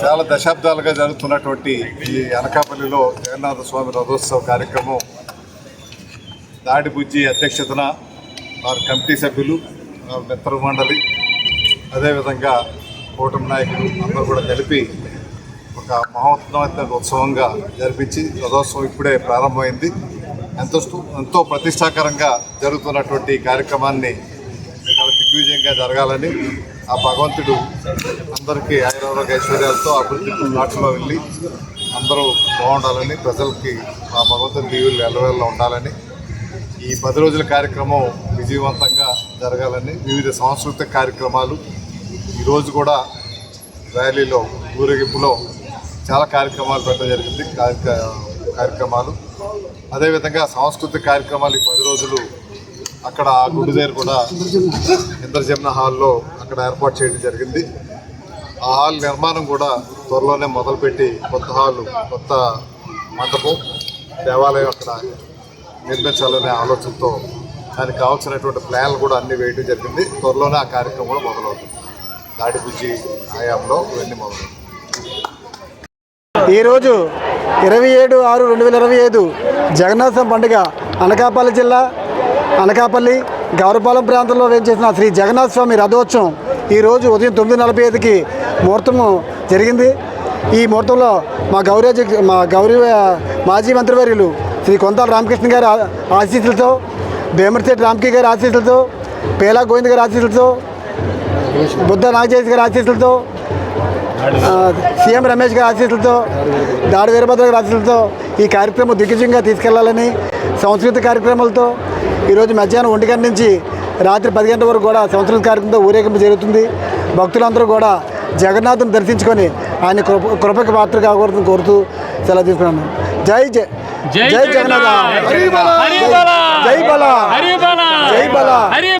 చాలా దశాబ్దాలుగా జరుగుతున్నటువంటి ఈ అనకాపల్లిలో జగన్నాథ స్వామి రథోత్సవ కార్యక్రమం దాడిబుజ్జి అధ్యక్షతన వారి కమిటీ సభ్యులు వారి మిత్ర మండలి అదేవిధంగా కూటమి నాయకులు అందరూ కూడా కలిపి ఒక మహోన్నత ఉత్సవంగా జరిపించి రథోత్సవం ఇప్పుడే ప్రారంభమైంది. ఎంతో ఎంతో ప్రతిష్టాకరంగా జరుగుతున్నటువంటి కార్యక్రమాన్ని దిగ్విజయంగా జరగాలని ఆ భగవంతుడు అందరికీ ఆయురారోగ్య ఐశ్వర్యాలతో అభివృద్ధి నాట్లో వెళ్ళి అందరూ బాగుండాలని ప్రజలకి ఆ భగవంతుని దీవులు ఎల్లవేళ్ళ ఉండాలని ఈ పది రోజుల కార్యక్రమం విజయవంతంగా జరగాలని వివిధ సాంస్కృతిక కార్యక్రమాలు ఈరోజు కూడా ర్యాలీలో ఊరేగింపులో చాలా కార్యక్రమాలు పెట్టడం జరిగింది. కార్యక్ర- కార్యక్రమాలు. అదేవిధంగా సాంస్కృతిక కార్యక్రమాలు ఈ పది రోజులు అక్కడ ఆ గుడి దగ్గర కూడా ఇంద్రజమున హాల్లో అక్కడ ఏర్పాటు చేయడం జరిగింది. ఆ హాల్ నిర్మాణం కూడా త్వరలోనే మొదలుపెట్టి కొత్త హాలు కొత్త మండపం దేవాలయం అక్కడ నిర్మించాలనే ఆలోచనతో దానికి కావాల్సినటువంటి ప్లాన్లు కూడా అన్ని వేయడం జరిగింది. త్వరలోనే ఆ కార్యక్రమం కూడా మొదలవుతుంది. దాడిపుజ్జి ఆయాంలో హయాంలో ఇవన్నీ మొదలవుతుంది. ఈరోజు ఇరవై ఏడు ఆరు రెండు వేల ఇరవై ఐదు జగన్నాథం పండుగ అనకాపల్లి జిల్లా అనకాపల్లి గౌరపాలెం ప్రాంతంలో వేయించేసిన శ్రీ జగన్నాథ స్వామి రథోత్సవం ఈరోజు ఉదయం తొమ్మిది నలభై ఐదుకి ముహూర్తము జరిగింది. ఈ ముహూర్తంలో మా గౌరవ మా గౌరవ మాజీ మంత్రివర్యులు శ్రీ కొంతాల రామకృష్ణ గారి ఆశీస్సులతో భీమర్శెట్టి రామకి గారి ఆశీస్సులతో పేలా గోవింద్ గారి ఆశీస్సులతో బుద్ధ నాగజేష్ గారి ఆశీస్సులతో సీఎం రమేష్ గారి ఆశీస్సులతో దాడి వీరభద్ర గారి ఆశీస్సులతో ఈ కార్యక్రమం దిగ్గజంగా తీసుకెళ్ళాలని సంస్కృతి కార్యక్రమాలతో ఈరోజు మధ్యాహ్నం ఒంటి గంట నుంచి రాత్రి పది గంటల వరకు కూడా సంస్కృతి కార్యక్రమంతో ఊరేగింపు జరుగుతుంది. భక్తులందరూ కూడా జగన్నాథుని దర్శించుకొని ఆయన కృప కృపకి పాత్ర కాకూడదని కోరుతూ సెలవు తీసుకున్నాను. జై జై జై జగన్నాథ. జై బల జై బల